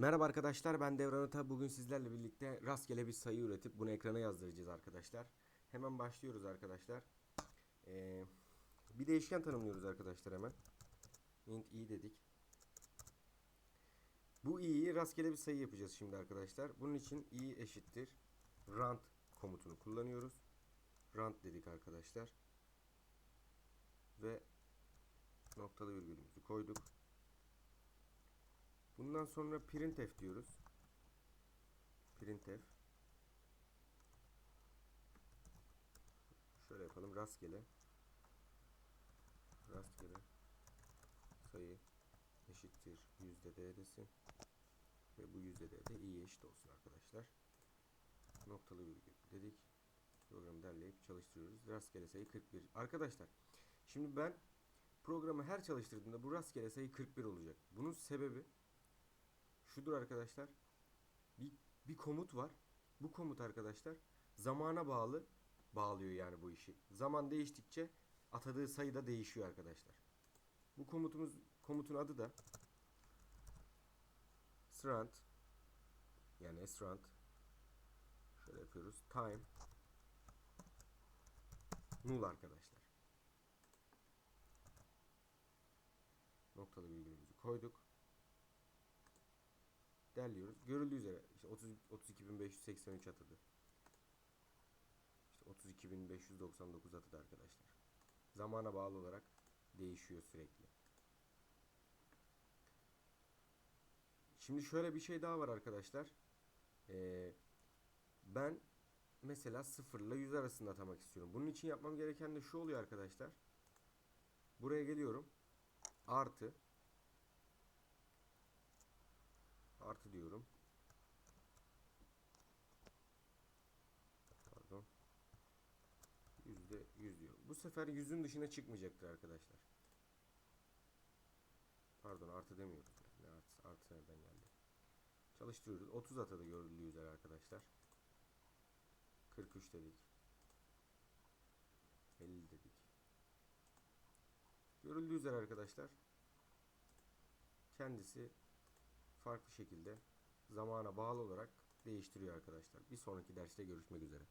Merhaba arkadaşlar ben Devran Ata. Bugün sizlerle birlikte rastgele bir sayı üretip bunu ekrana yazdıracağız arkadaşlar. Hemen başlıyoruz arkadaşlar. Ee, bir değişken tanımlıyoruz arkadaşlar hemen. int i dedik. Bu i'yi rastgele bir sayı yapacağız şimdi arkadaşlar. Bunun için i eşittir rand komutunu kullanıyoruz. Rand dedik arkadaşlar. Ve noktalı virgülümüzü koyduk. Bundan sonra printf diyoruz. Printf. Şöyle yapalım rastgele. Rastgele sayı eşittir yüzde d desin. Ve bu yüzde d de i'ye eşit olsun arkadaşlar. Noktalı virgül dedik. Programı derleyip çalıştırıyoruz. Rastgele sayı 41. Arkadaşlar şimdi ben programı her çalıştırdığımda bu rastgele sayı 41 olacak. Bunun sebebi şudur arkadaşlar. Bir, bir komut var. Bu komut arkadaşlar zamana bağlı bağlıyor yani bu işi. Zaman değiştikçe atadığı sayı da değişiyor arkadaşlar. Bu komutumuz komutun adı da strand yani strand şöyle yapıyoruz. Time null arkadaşlar. Noktalı virgülümüzü koyduk derliyoruz. Görüldüğü üzere işte 30 32583 atadı. İşte 32599 atadı arkadaşlar. Zamana bağlı olarak değişiyor sürekli. Şimdi şöyle bir şey daha var arkadaşlar. Ee, ben mesela 0 ile 100 arasında atamak istiyorum. Bunun için yapmam gereken de şu oluyor arkadaşlar. Buraya geliyorum. Artı Artı diyorum. Pardon. Yüzde yüz diyor. Bu sefer yüzün dışına çıkmayacaktır arkadaşlar. Pardon artı demiyoruz. Yani. Ne artı, artı nereden geldi? Çalıştırıyoruz. 30 atadı görüldüğü üzere arkadaşlar. 43 dedik. 50 dedik. Görüldüğü üzere arkadaşlar. Kendisi farklı şekilde zamana bağlı olarak değiştiriyor arkadaşlar. Bir sonraki derste görüşmek üzere.